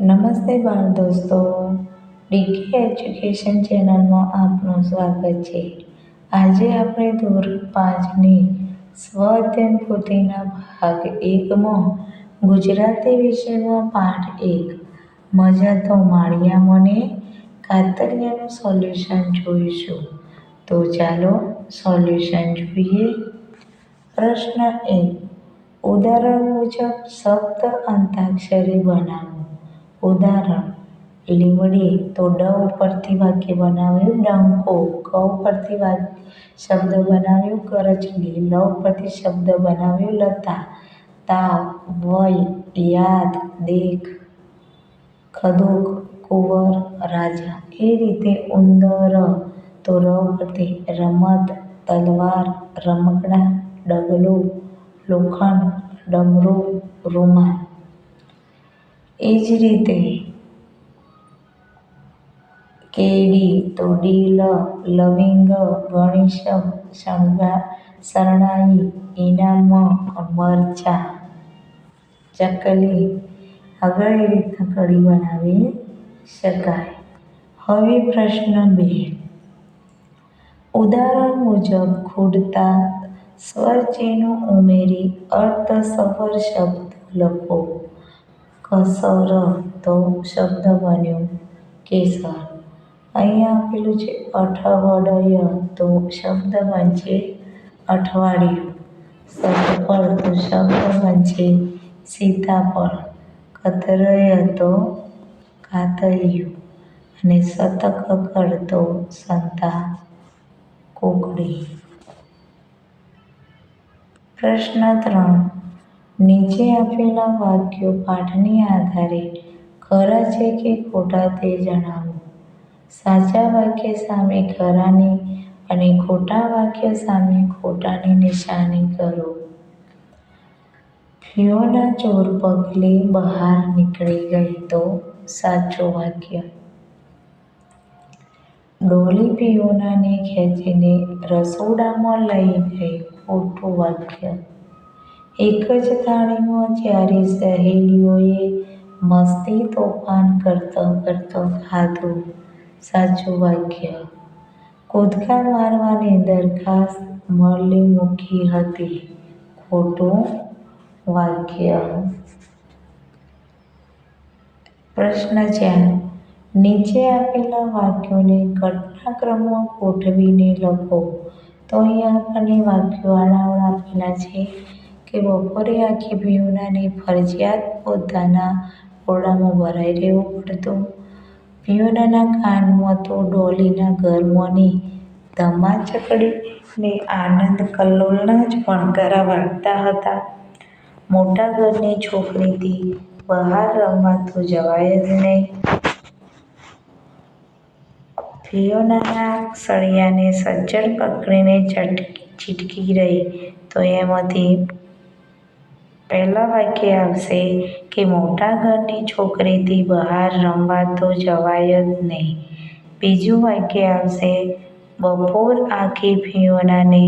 નમસ્તે બાળ દોસ્તો. ડીકે એજ્યુકેશન ચેનલમાં આપનું સ્વાગત છે. આજે આપણે ધોરણ પાંચની સ્વઅધ્યયન પોથીના ભાગ એકમાં ગુજરાતી વિષયમાં પાઠ એક. મજા તો માળિયા મને. કાતરિયાનું સોલ્યુશન જોઈશું. તો ચાલો સોલ્યુશન જોઈએ. પ્રશ્ન એક. ઉદાહરણ મુજબ શબ્દ અંતાક્ષરી બનાવો. ઉદાહરણ. લીમડી તો ડ ઉપરથી વાક્ય બનાવ્યું, ડંકો ક ઉપરથી શબ્દ બનાવ્યું, કરચલી લ ઉપરથી શબ્દ બનાવ્યું, લતા, તાવ, વય, યાદ, દેખ ખદુક કુંવર, રાજા. એ રીતે ઉંદર તો ર ઉપરથી રમત, તલવાર, રમકડા, ડગલું, લોખંડ, ડમરું, રૂમાલ. એ જ રીતે કેડી તો ડીલ, લવિંગ ગણેશ શરણાઈ ઇનામ મરચા, ચકલી આગળ એ રીતના કડી બનાવી શકાય. હવે પ્રશ્ન બે. ઉદાહરણ મુજબ ખૂટતા સ્વરચિહ્નો ઉમેરી અર્થસભર શબ્દ લખો. કસર તો શબ્દ બન્યો, કેસર. અહીંયા આપેલું છે, અઠવાડિય તો શબ્દ બનશે, અઠવાડિયું. સતફળ તો શબ્દ બનશે, સીતાફળ. કતરય તો કાતરિયું અને શતકકડ તો સંતા કોકડી પ્રશ્ન ત્રણ. નીચે આપેલા વાક્યો પાઠને આધારે ખરા છે કે ખોટા તે જણાવો. સાચા વાક્ય સામે ખરાની અને ખોટા વાક્ય સામે ખોટાની નિશાની કરો. ફિયોના ચોર પગલે બહાર નીકળી ગઈ તો સાચું વાક્ય. ડોલી પિયોનાને ખેંચીને રસોડામાં લઈ ગઈ ખોટું વાક્ય. એક જ થાળીમાં જ્યારે સહેલીઓએ મસ્તી તોફાન કરતો કરતો ખાધું. સાચું વાક્ય. કૂદકા મારવાની દરખાસ્ત મળી મૂકી હતી. ખોટું વાક્ય. પ્રશ્ન ચાર નીચે આપેલા વાક્યોને ઘટનાક્રમમાં ગોઠવીને લખો. તો અહીં આપણને વાક્યો આડાવડા આપેલા છે. કે બપોરે આખી પીયુનાને ફરજિયાત પોતાના ઓરડામાં ભરાઈ રહેવું પડતું. પીઓનાના કાનમાં તો ડોલીના ઘરમાંની ધમા ને આનંદ કલ્લોલના જ ભણકારા વાગતા હતા. મોટા ઘરની છોકરીથી બહાર રમવા તો જવાય જ નહીં. ફિયોનાના સળિયાને સજ્જડ પકડીને ચટકી ચીટકી રહી તો એમાંથી પહેલા વાક્ય આવશે કે મોટા ઘરની છોકરીથી બહાર રમવા તો જવાય જ નહીં. બીજું વાક્ય આવશે, બપોર આખી ફિયોનાને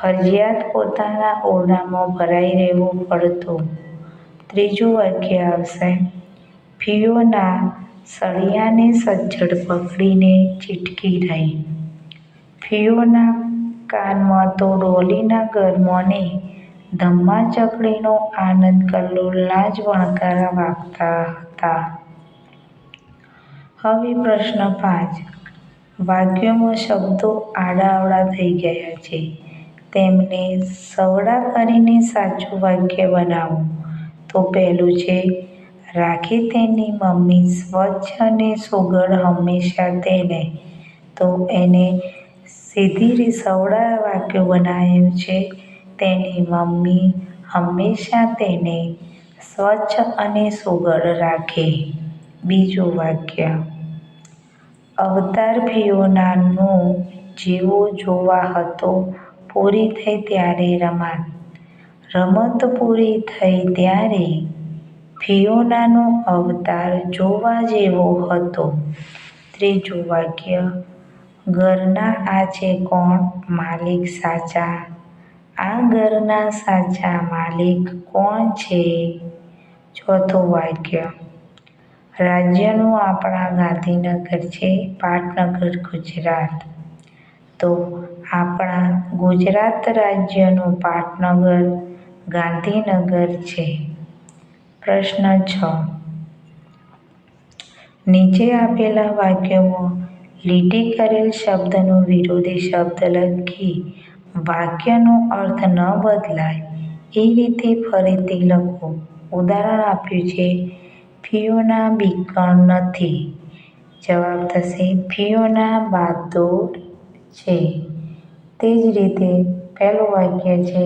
ફરજિયાત પોતાના ઓરડામાં ભરાઈ રહેવું પડતું. ત્રીજું વાક્ય આવશે ફિયોના સળિયાને સજ્જડ પકડીને ચીટકી રહી. ફિયોના કાનમાં તો ડોલીના ઘરમાં ને ધમ્માચકડીનો આનંદ કલ્લોલના જ વણકારા વાગતા હતા. હવે પ્રશ્ન પાંચ. વાક્યોમાં શબ્દો આડાઅવળા થઈ ગયા છે. તેમને સવડા કરીને સાચું વાક્ય બનાવો. તો પહેલું છે, રાખી તેની મમ્મી સ્વચ્છ અને સુઘડ હંમેશા તેને. તો એને સીધી સવડા વાક્ય બનાવ્યું છે. તેની મમ્મી હંમેશા તેને સ્વચ્છ અને સુઘડ રાખે. બીજું વાક્ય. અવતાર ફિયોનાનો જેવો જોવા હતો, પૂરી થઈ ત્યારે રમત. રમત પૂરી થઈ ત્યારે ફિયોનાનો અવતાર જોવા જેવો હતો. ત્રીજું વાક્ય. ઘરના આ છે કોણ માલિક સાચા? આ ઘરના સાચા માલિક કોણ છે? ચોથું વાક્ય. રાજ્યનું આપણા ગાંધીનગર છે, પાટનગર, ગુજરાત. તો આપણા ગુજરાત રાજ્યનું પાટનગર ગાંધીનગર છે. પ્રશ્ન છ. નીચે આપેલા વાક્યમાં લીટી કરેલ શબ્દનો વિરોધી શબ્દ લખી વાક્યનો અર્થ ન બદલાય, એ રીતે ફરીથી લખો ઉદાહરણ આપ્યું છે ફિયોના બીકણ નથી. જવાબ થશે ફિયોના બહાદુર છે. તે જ રીતે પહેલું વાક્ય છે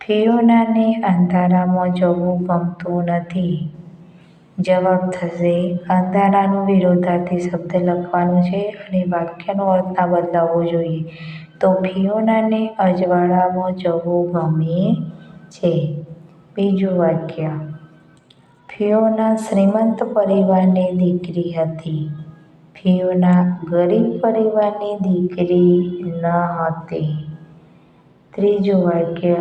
ફિયોનાને અંધારામાં જવું ગમતું નથી. જવાબ થશે, અંધારાનું વિરોધાર્થી શબ્દ લખવાનું છે અને વાક્યનો અર્થ ના બદલાવવો જોઈએ. તો ફિયોનાને અજવાળામાં જવું ગમે છે. બીજું વાક્ય. ફિયોના શ્રીમંત પરિવારની દીકરી હતી. ફિયોના ગરીબ પરિવારની દીકરી ન હતી. ત્રીજું વાક્ય.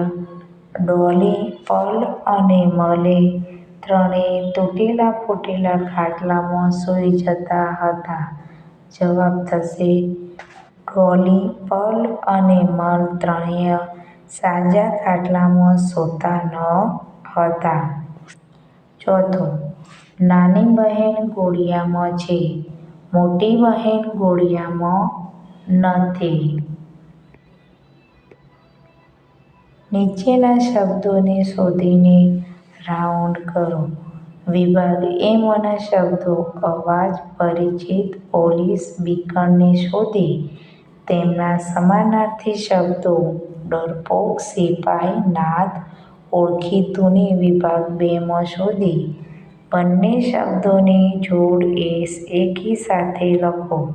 ડોલી પલ અને મલે ત્રણેય તૂટેલા ફૂટેલા ખાટલામાં સૂઈ જતા હતા. જવાબ થશે ડોલી પલ અને મલ ત્રણેય સાજા ખાટલામાં સૂતા ન હતા. ચોથું, નાની બહેન ઘોડિયામાં છે. મોટી બહેન ઘોડિયામાં નથી. નીચેના શબ્દોને શોધીને રાઉન્ડ કરો. વિભાગ એમાંના શબ્દો અવાજ, પરિચિત પોલીસ બીકણને શોધી. તેમના સમાનાર્થી શબ્દો ડરપોક સિપાઈ નાદ ઓળખીતુંને વિભાગ બેમાં શોધી બંને શબ્દોની જોડ એકી સાથે લખો.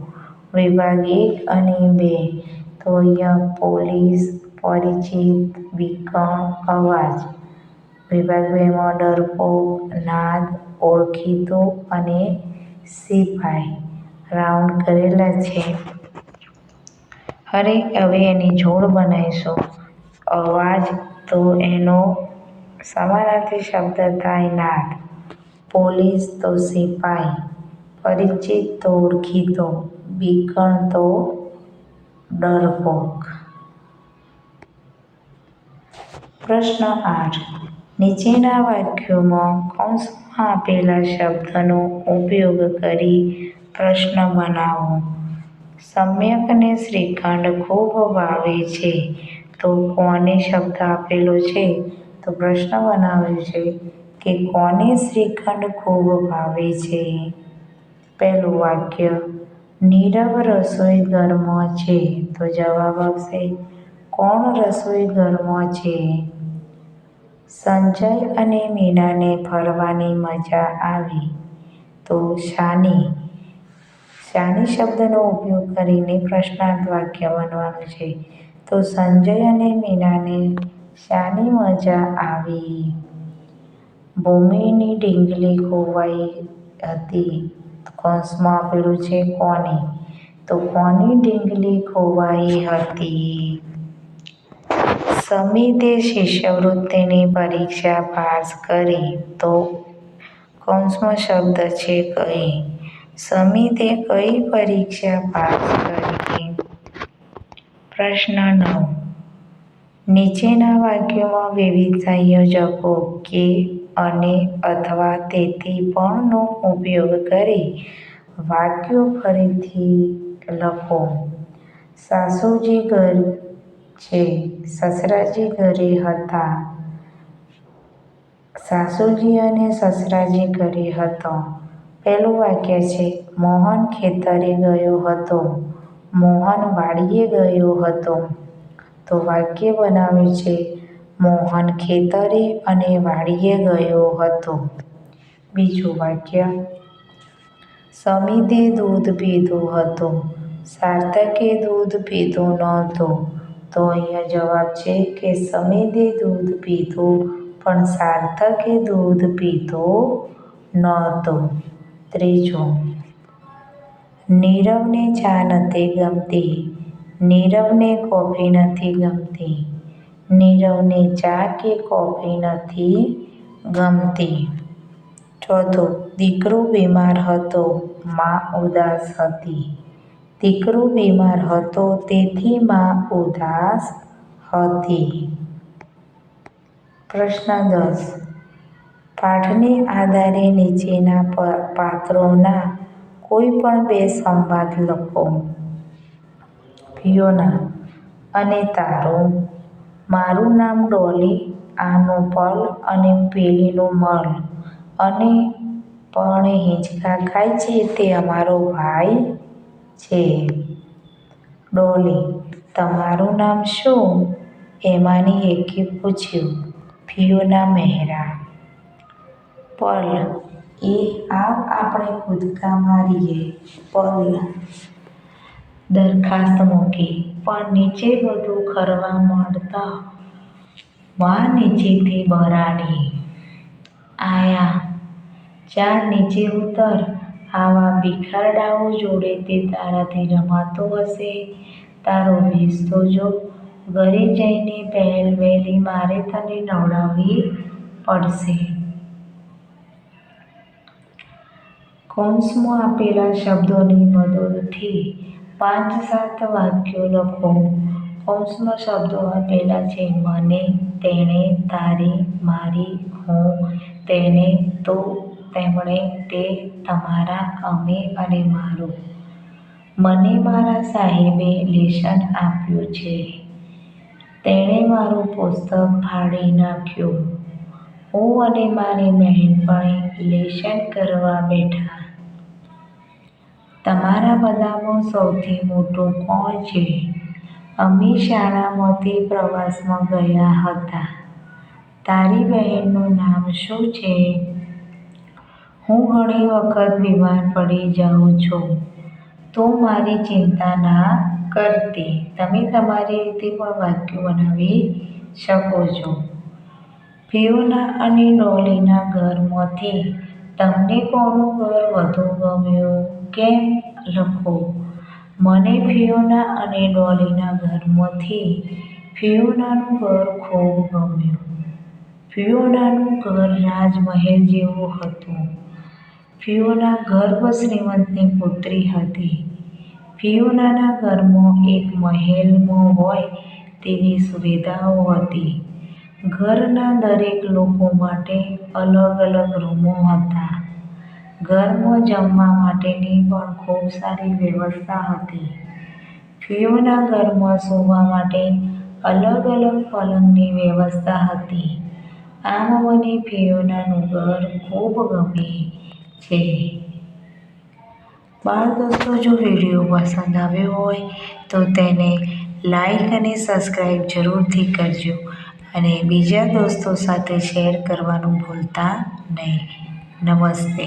વિભાગ એક અને બે. તો અહીંયા પોલીસ, પરિચિત બીકણ અવાજ. વિભાગ બેમાં ડરપોક, નાદ, ઓળખીતું અને સિપાઈ. રાઉન્ડ કરેલા છે. અરે હવે એની જોડ બનાવીશું. અવાજ તો એનો સમાનાર્થી શબ્દ થાય નાદ. પોલીસ તો સિપાઈ, પરિચિત તો ઓળખીતો, બીકણ તો ડરપોક. પ્રશ્ન આઠ. નીચેના વાક્યોમાં કૌંસમાં આપેલા શબ્દનો ઉપયોગ કરી પ્રશ્ન બનાવો. સમ્યકને શ્રીખંડ ખૂબ ભાવે છે. તો કોને શબ્દ આપેલો છે? તો પ્રશ્ન બનાવ્યો છે કે કોને શ્રીખંડ ખૂબ ભાવે છે? પહેલું વાક્ય, નીરવ રસોઈ ઘરમાં છે. તો જવાબ આવશે કોણ રસોઈ ઘરમાં છે? સંજય અને મીનાને ફરવાની મજા આવી. તો શાની શાની શબ્દનો ઉપયોગ કરીને પ્રશ્નાર્થ વાક્ય બનવાનું છે. તો સંજય અને મીનાને શાની મજા આવી. ભૂમિની ઢીંગલી ખોવાઈ હતી. કોન્સમાં આપેલું છે કોની? તો કોની ઢીંગલી ખોવાઈ હતી? સમિતે શિષ્યવૃત્તિની પરીક્ષા પાસ કરી. તો કૌંસમાં શબ્દ છે કઈ? સમિતે કઈ પરીક્ષા પાસ કરી? પ્રશ્ન નવ. નીચેના વાક્યોમાં વિવિધ સંયોજકો કે અને અથવા તેથી પણનો ઉપયોગ કરી વાક્યો ફરીથી લખો. સાસુજી ઘર છે, સસરાજી ઘરે હતા. સાસુજી અને સસરાજી ઘરે હતો. પહેલું વાક્ય છે, મોહન ખેતરે ગયો હતો, મોહન વાડીએ ગયો હતો. તો વાક્ય બનાવ્યું છે, મોહન ખેતરે અને વાડીએ ગયો હતો. બીજું વાક્ય, સમિધે દૂધ પીધું હતું, સાર્થકે દૂધ પીધું નહોતું. તો અહીંયા જવાબ છે કે, સમિધે દૂધ પીધું, પણ સાર્થકે દૂધ પીધું નહોતું. ત્રીજું નીરવને ચા નથી ગમતી. નીરવને કોફી નથી ગમતી. નીરવને ચા કે કોફી નથી ગમતી? ચોથું, દીકરો બીમાર હતો, મા ઉદાસ હતી. દીકરો બીમાર હતો, તેથી મા ઉદાસ હતી. પ્રશ્ન દસ પાઠને આધારે નીચેના પાત્રોના કોઈપણ બે સંવાદ લખો. ફિયોના, અને તારો. મારું નામ ડોલી, આનું પલ અને પેલીનું મલ અને પણ હિંચકા ખાય છે તે અમારો ભાઈ છે. ડોલી, તમારું નામ શું? એમાંની એકે પૂછ્યું. ફિયોના મહેરા પલ. એ આવ આપણે કૂદકા મારીએ પલ. દરખાસ્ત મૂકી. પણ નીચે બધું ખરવા મળતા વા નીચેથી બરાડી. આયા. ચાર નીચે ઉતર. આવા ભિખારડાઓ જોડે તે તારાથી રમાતો હશે. તારો તો જો. ઘરે જઈને પહેલ વહેલી મારે તને નવડાવવી પડશે. કૌંસમાં આપેલા શબ્દોની મદદથી પાંચ સાત વાક્યો લખો. કૌંસમાં શબ્દો આપેલા છે, મને, તેણે, તારી, મારી, હું તેને તો, તેમણે, તે, તમારા, અમે અને મારું. મને મારા સાહેબે લેશન આપ્યું છે. તેણે મારું પુસ્તક ફાડી નાખ્યું. હું અને મારી બહેનપણી લેશન કરવા બેઠા તમારા બધામાં સૌથી મોટું કોણ છે? અમે શાળામાંથી પ્રવાસમાં ગયા હતા. તારી બહેનનું નામ શું છે? હું ઘણી વખત બીમાર પડી જાઉં છું. તો મારી ચિંતા ના કરતી. તમે તમારી રીતે પણ વાક્યો બનાવી શકો છો. ફિયોના અને ડોલીના ઘરમાંથી તમને કોનું ઘર વધુ ગમ્યું? કેમ? લખો. મને ફિયોના અને ડોલીના ઘરમાંથી ફિયોનાનું ઘર ખૂબ ગમ્યું. ફિયોનાનું ઘર રાજમહેલ જેવું હતું. ફિયોના ગર્ભ શ્રીમંતની પુત્રી હતી. ફિયોનાના ઘરમાં એક મહેલમાં હોય તેવી સુવિધાઓ હતી. ઘરના દરેક લોકો માટે અલગ અલગ રૂમો હતા. ઘરમાં જમવા માટેની પણ ખૂબ સારી વ્યવસ્થા હતી. ફિયોના ઘરમાં સૂવા માટે અલગ અલગ પલંગની વ્યવસ્થા હતી. આમ મને ફિયોનાનું ઘર ખૂબ ગમે છે. બાળ દોસ્તો, જો વીડિયો પસંદ આવ્યો હોય તો તેને લાઈક અને સબસ્ક્રાઈબ જરૂરથી કરજો. અને બીજા દોસ્તો સાથે શેર કરવાનું ભૂલતા નહીં. નમસ્તે.